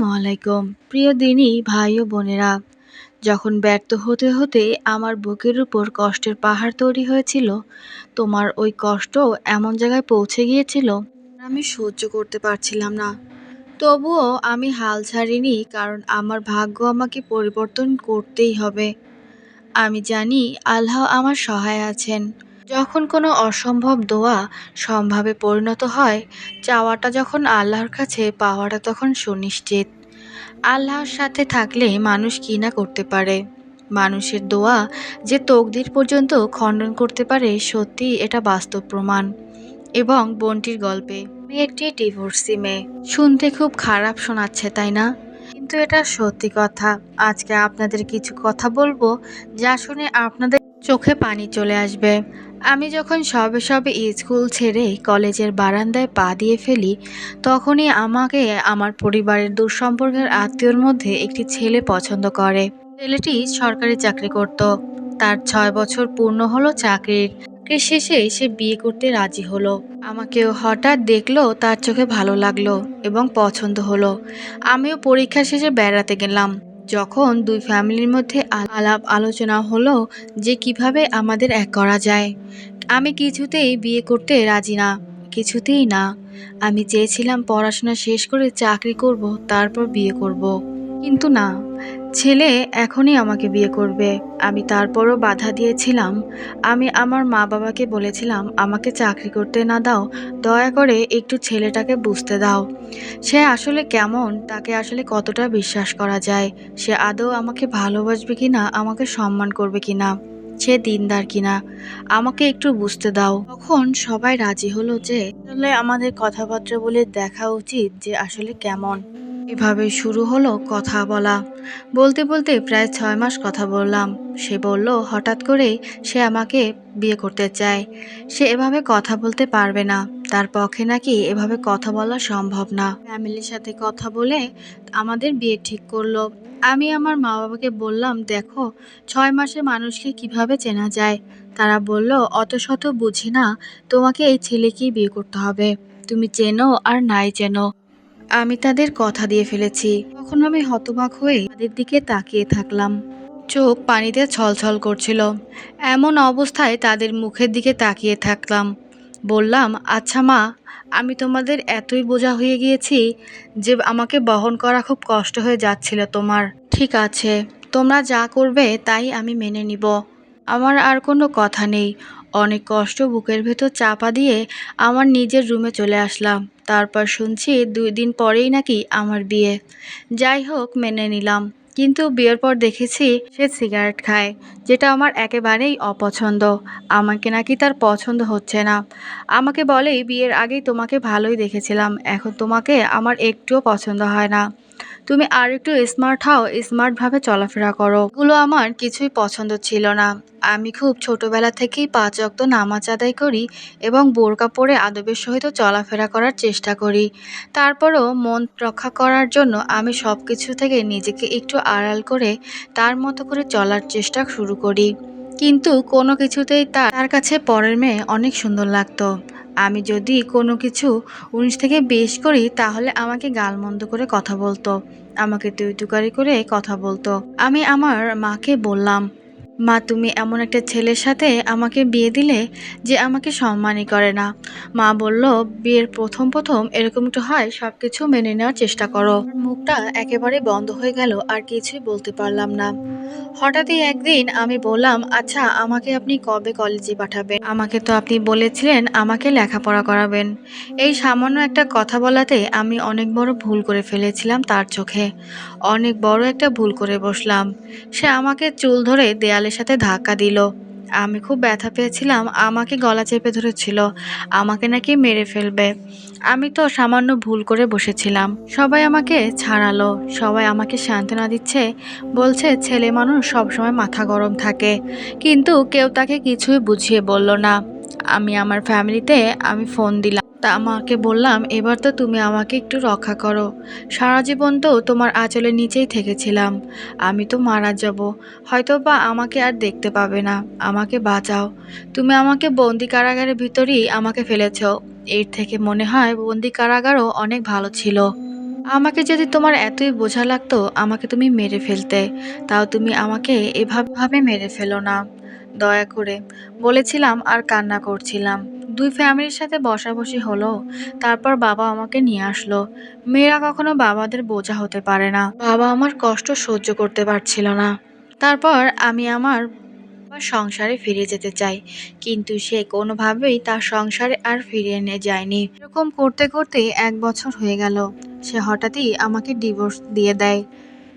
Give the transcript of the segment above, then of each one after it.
আসসালামু আলাইকুম। প্রিয় দিনী, ভাই ও বোনেরা, যখন ব্যর্থ হতে হতে আমার বুকের উপর কষ্টের পাহাড় তৈরি হয়েছিল, তোমার ওই কষ্ট এমন জায়গায় পৌঁছে গিয়েছিল, আমি সহ্য করতে পারছিলাম না। তবুও আমি হাল ছাড়িনি, কারণ আমার ভাগ্য আমাকে পরিবর্তন করতেই হবে। আমি জানি আল্লাহ আমার সহায় আছেন। যখন কোনো অসম্ভব দোয়া সম্ভাবে পরিণত হয়, চাওয়াটা যখন আল্লাহর কাছে, পাওয়াটা তখন সুনিশ্চিত। আল্লাহর সাথে থাকলে মানুষ কী না করতে পারে? মানুষের দোয়া যে তকদির পর্যন্ত খণ্ডন করতে পারে, সত্যি এটা বাস্তব প্রমাণ। এবং বোনটির গল্পে, আমি একটি ডিভোর্সি মেয়ে। শুনতে খুব খারাপ শোনাচ্ছে, তাই না? কিন্তু এটা সত্যি কথা। আজকে আপনাদের কিছু কথা বলব, যা শুনে আপনাদের চোখে পানি চলে আসবে। আমি যখন সবে সবে স্কুল ছেড়ে কলেজের বারান্দায় পা দিয়ে ফেলি, তখনই আমাকে আমার পরিবারের দুঃসম্পর্কের আত্মীয়র মধ্যে একটি ছেলে পছন্দ করে। ছেলেটি সরকারি চাকরি করত। তার ছয় বছর পূর্ণ হলো চাকরির। চাকরির শেষে সে বিয়ে করতে রাজি হলো। আমাকেও হঠাৎ দেখল তার চোখে ভালো লাগল এবং পছন্দ হলো। আমিও পরীক্ষা শেষে বেড়াতে গেলাম। যখন দুই ফ্যামিলির মধ্যে আলাপ আলোচনা হলো যে কীভাবে আমাদের এক করা যায়, আমি কিছুতেই বিয়ে করতে রাজি না, কিছুতেই না আমি চেয়েছিলাম পড়াশোনা শেষ করে চাকরি করব, তারপর বিয়ে করব। কিন্তু না ছেলে এখনই আমাকে বিয়ে করবে। আমি তারপরও বাধা দিয়েছিলাম। আমি আমার মা বাবাকে বলেছিলাম, আমাকে চাকরি করতে না দাও, দয়া করে একটু ছেলেটাকে বুঝতে দাও। সে আসলে কেমন, তাকে আসলে কতটা বিশ্বাস করা যায়? সে আদৌ আমাকে ভালোবাসবে কি না আমাকে সম্মান করবে কি না সে দিনদার কিনা? আমাকে একটু বুঝতে দাও। তখন সবাই রাজি হলো যে, আসলে আমাদের কথাবার্তা বলে দেখা উচিত যে আসলে কেমন। এভাবে শুরু হলো কথা বলা। বলতে বলতে প্রায় ছয় মাস কথা বললাম। সে বলল, হঠাৎ করেই সে আমাকে বিয়ে করতে চায়। সে এভাবে কথা বলতে পারবে না। তার পক্ষে নাকি এভাবে কথা বলা সম্ভব না। ফ্যামিলির সাথে কথা বলে আমাদের বিয়ে ঠিক করল। আমি আমার মা বাবাকে বললাম, দেখো, ছয় মাসে মানুষকে কীভাবে চেনা যায়? তারা বলল, অত শত বুঝি না। তোমাকে এই ছেলেকেই বিয়ে করতে হবে। তুমি চেনো আর নাই চেনো। আমি তাদের কথা দিয়ে ফেলেছি। তখন আমি হতবাক হয়ে তাদের দিকে তাকিয়ে থাকলাম। চোখ পানিতে ছলছল করছিল। এমন অবস্থায় তাদের মুখের দিকে তাকিয়ে থাকলাম। বললাম আচ্ছা মা, আমি তোমাদের এতই বোঝা হয়ে গিয়েছি যে আমাকে বহন করা খুব কষ্ট হয়ে যাচ্ছিল তোমার। ঠিক আছে, তোমরা যা করবে তাই আমি মেনে নিব। আমার আর কোনো কথা নেই। অনেক কষ্ট বুকের ভেতর চাপা দিয়ে আমার নিজের রুমে চলে আসলাম। তারপর শুনছি দুই দিন পরেই নাকি আমার বিয়ে। যাই হোক, মেনে নিলাম। কিন্তু বিয়ের পর দেখেছি সে সিগারেট খায়, যেটা আমার একেবারেই অপছন্দ। আমাকে নাকি তার পছন্দ হচ্ছে না। আমাকে বলেই বিয়ের আগেই তোমাকে ভালোই দেখেছিলাম। এখন তোমাকে আমার একটুও পছন্দ হয় না। তুমি আর একটু স্মার্ট হও স্মার্টভাবে চলাফেরা করো। এগুলো আমার কিছুই পছন্দ ছিল না। আমি খুব ছোটবেলা থেকেই পাঁচ অক্ত নামাজ আদায় করি এবং বোরকা পরে আদবের সহিত চলাফেরা করার চেষ্টা করি। তারপরও মন রক্ষা করার জন্য আমি সব কিছু থেকে নিজেকে একটু আড়াল করে তার মতো করে চলার চেষ্টা শুরু করি। কিন্তু কোনো কিছুতেই তার কাছে পরের মেয়ে অনেক সুন্দর লাগতো। আমি যদি কোনো কিছু উনিশ থেকে বেশ করি, তাহলে আমাকে গালমন্দ করে কথা বলতো। আমাকে তুই তুকারি করে কথা বলতো। আমি আমার মাকে বললাম মা, তুমি এমন একটা ছেলের সাথে আমাকে বিয়ে দিলে যে আমাকে সম্মানই করে না। মা বলল, বিয়ের প্রথম প্রথম এরকম একটু হয় সব কিছু মেনে নেওয়ার চেষ্টা করো। মুখটা একেবারে বন্ধ হয়ে গেল, আর কিছুই বলতে পারলাম না। হঠাৎই একদিন আমি বললাম আচ্ছা আমাকে আপনি কবে কলেজে পাঠাবেন? আমাকে তো আপনি বলেছিলেন, আমাকে লেখাপড়া করাবেন। এই সামান্য একটা কথা বলাতে আমি অনেক বড় ভুল করে ফেলেছিলাম তার চোখে। অনেক বড় একটা ভুল করে বসলাম। সে আমাকে চুল ধরে দেয়ালের সাথে ধাক্কা দিল। আমি খুব ব্যথা পেয়েছিলাম, আমাকে গলা চেপে ধরেছিল, আমাকে নাকি মেরে ফেলবে। আমি তো সামান্য ভুল করে বসেছিলাম। সবাই আমাকে ছাড়ালো, সবাই আমাকে সান্ত্বনা দিচ্ছে, বলছে ছেলে মানুষ সবসময় মাথা গরম থাকে, কিন্তু কেউ তাকে কিছুই বুঝিয়ে বলল না। আমি আমার ফ্যামিলিতে আমি ফোন দিলাম। তা আমাকে বললাম, এবার তো তুমি আমাকে একটু রক্ষা করো। সারা জীবন তো তোমার আঁচলের নিচেই থেকেছিলাম। আমি তো মারা যাব। হয়তো বা আমাকে আর দেখতে পাবে না। আমাকে বাঁচাও। তুমি আমাকে বন্দি কারাগারের ভিতরেই আমাকে ফেলেছ। এর থেকে মনে হয় বন্দি কারাগারও অনেক ভালো ছিল। আমাকে যদি তোমার এতই বোঝা লাগতো, আমাকে তুমি মেরে ফেলতে। তাও তুমি আমাকে এভাবে মেরে ফেলো না। দয়া করে বলেছিলাম আর কান্না করছিলাম। দুই ফ্যামিলির সাথে বসাবসি হলো। তারপর বাবা আমাকে নিয়ে আসলো। মেয়েরা কখনো বাবাদের বোঝা হতে পারে না। বাবা আমার কষ্ট সহ্য করতে পারছিল না। তারপর আমি আমার সংসারে ফিরে যেতে চাই। কিন্তু সে কোনোভাবেই তার সংসারে আর ফিরিয়ে নিয়ে যায়নি। এরকম করতে করতে এক বছর হয়ে গেল। সে হঠাৎই আমাকে ডিভোর্স দিয়ে দেয়।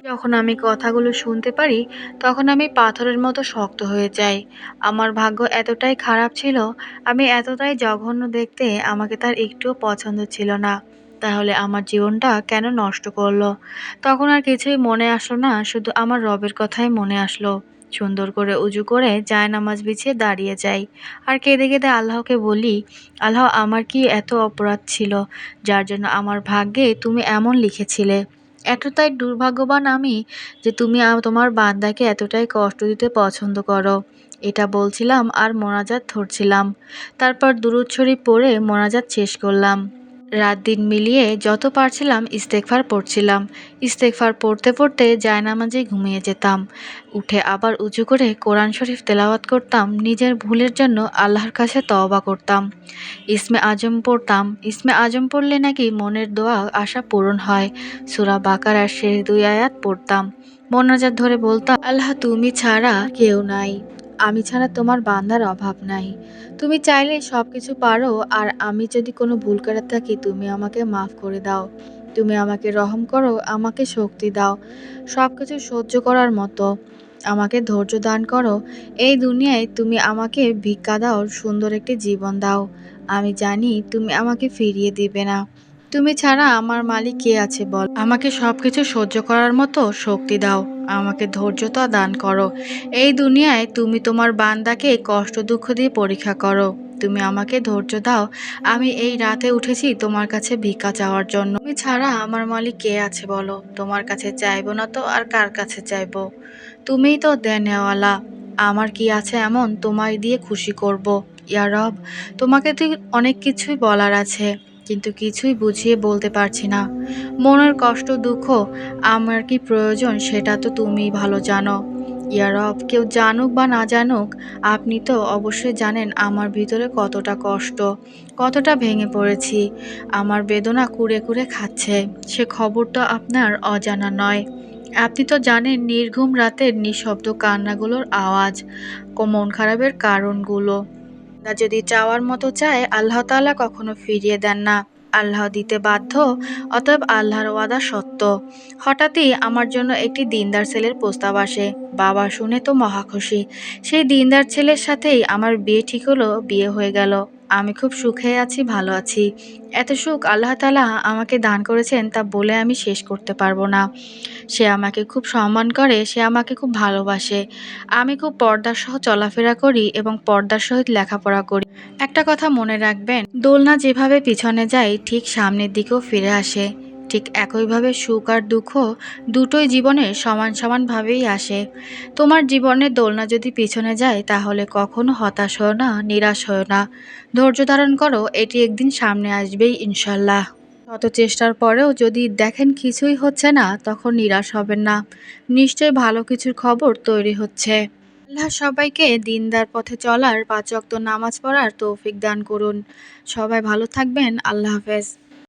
যখন আমি কথাগুলো শুনতে পারি, তখন আমি পাথরের মতো শক্ত হয়ে যাই। আমার ভাগ্য এতটাই খারাপ ছিল, আমি এতটাই জঘন্য দেখতে আমাকে তার একটুও পছন্দ ছিল না। তাহলে আমার জীবনটা কেন নষ্ট করল? তখন আর কিছুই মনে আসলো না, শুধু আমার রবের কথাই মনে আসলো। সুন্দর করে উজু করে যায় নামাজ বিছিয়ে দাঁড়িয়ে যাই। আর কেঁদে কেঁদে আল্লাহকে বলি, আল্লাহ, আমার কি এত অপরাধ ছিল, যার জন্য আমার ভাগ্যে তুমি এমন লিখেছিলে? এতটাই দুর্ভাগ্যবান আমি যে তুমি তোমার বান্দাকে এতটাই কষ্ট দিতে পছন্দ করো। এটা বলছিলাম আর মোনাজাত ধরছিলাম। তারপর দুরুৎসরি পড়ে মোনাজাত শেষ করলাম। রাত দিন মিলিয়ে যত পারছিলাম ইস্তেকফার পড়ছিলাম। ইস্তেকফার পড়তে পড়তে জায়নামাজে ঘুমিয়ে যেতাম। উঠে আবার উঁচু করে কোরআন শরীফ তেলাওয়াত করতাম, নিজের ভুলের জন্য আল্লাহর কাছে তওবা করতাম। ইসমে আজম পড়তাম। ইসমে আজম পড়লে নাকি মনের দোয়া, আশা পূরণ হয়। সুরা বাকারার শেষ দুই আয়াত পড়তাম। মোনাজাত ধরে বলতাম, আল্লাহ তুমি ছাড়া কেউ নাই। আমি ছাড়া তোমার বান্দার অভাব নাই। তুমি চাইলে সব কিছু পারো, আর আমি যদি কোনো ভুল করে থাকি, তুমি আমাকে মাফ করে দাও। তুমি আমাকে রহম করো, আমাকে শক্তি দাও। সব কিছু সহ্য করার মতো আমাকে ধৈর্য দান করো। এই দুনিয়ায় তুমি আমাকে ভিক্ষা দাও, সুন্দর একটি জীবন দাও। আমি জানি তুমি আমাকে ফিরিয়ে দিবে না। তুমি ছাড়া আমার মালিক কে আছে বল? আমাকে সবকিছু সহ্য করার মতো শক্তি দাও। আমাকে ধৈর্যতা দান করো। এই দুনিয়ায় তুমি তোমার বান্দাকে কষ্ট দুঃখ দিয়ে পরীক্ষা করো। তুমি আমাকে ধৈর্য দাও। আমি এই রাতে উঠেছি তোমার কাছে ভিক্ষা চাওয়ার জন্য। তুমি ছাড়া আমার মালিক কে আছে বলো? তোমার কাছে চাইব না তো আর কার কাছে চাইব? তুমিই তো দেনেওয়ালা। আমার কি আছে এমন? তোমায় দিয়ে খুশি করব। ইয়া রব, তোমাকে তো অনেক কিছুই বলার আছে। কিন্তু কিছুই বুঝিয়ে বলতে পারছি না। মনের কষ্ট, দুঃখ, আমার কি প্রয়োজন সেটা তো তুমি ভালো জানো। ইয়া রব, কেউ জানুক বা না জানুক, আপনি তো অবশ্যই জানেন আমার ভিতরে কতটা কষ্ট, কতটা ভেঙে পড়েছি। আমার বেদনা কুড়ে কুড়ে খাচ্ছে, সে খবরটা আপনার অজানা নয়। আপনি তো জানেন নির্ঘুম রাতের নিঃশব্দ কান্নাগুলোর আওয়াজ মন খারাপের কারণগুলো। তা যদি চাওয়ার মতো চায়, আল্লাহ তালা কখনো ফিরিয়ে দেন না। আল্লাহ দিতে বাধ্য, অতএব আল্লাহর ওয়াদা সত্য। হঠাৎই আমার জন্য একটি দিনদার ছেলের প্রস্তাব আসে। বাবা শুনে তো মহাখুশি সেই দিনদার ছেলের সাথেই আমার বিয়ে ঠিক হলো, বিয়ে হয়ে গেল। আমি খুব সুখে আছি, ভালো আছি। এত সুখ আল্লাহ তালা আমাকে দান করেছেন তা বলে আমি শেষ করতে পারব না। সে আমাকে খুব সম্মান করে, সে আমাকে খুব ভালোবাসে। আমি খুব পর্দার সহ চলাফেরা করি এবং পর্দার সহিত লেখাপড়া করি। একটা কথা মনে রাখবেন, দোলনা যেভাবে পিছনে যায়, ঠিক সামনের দিকেও ফিরে আসে। ঠিক একইভাবে সুখ আর দুঃখ দুটোই জীবনে সমান সমানভাবেই আসে। তোমার জীবনের দোলনা যদি পিছনে যায়, তাহলে কখনো হতাশ হও না, নিরাশ হও না। ধৈর্য ধারণ করো, এটি একদিন সামনে আসবেই, ইনশাল্লাহ। শত চেষ্টার পরেও যদি দেখেন কিছুই হচ্ছে না, তখন নিরাশ হবেন না। নিশ্চয়ই ভালো কিছুর খবর তৈরি হচ্ছে। আল্লাহ সবাইকে দিনদার পথে চলার পাঁচ ওয়াক্ত নামাজ পড়ার তৌফিক দান করুন। সবাই ভালো থাকবেন। আল্লাহ হাফেজ।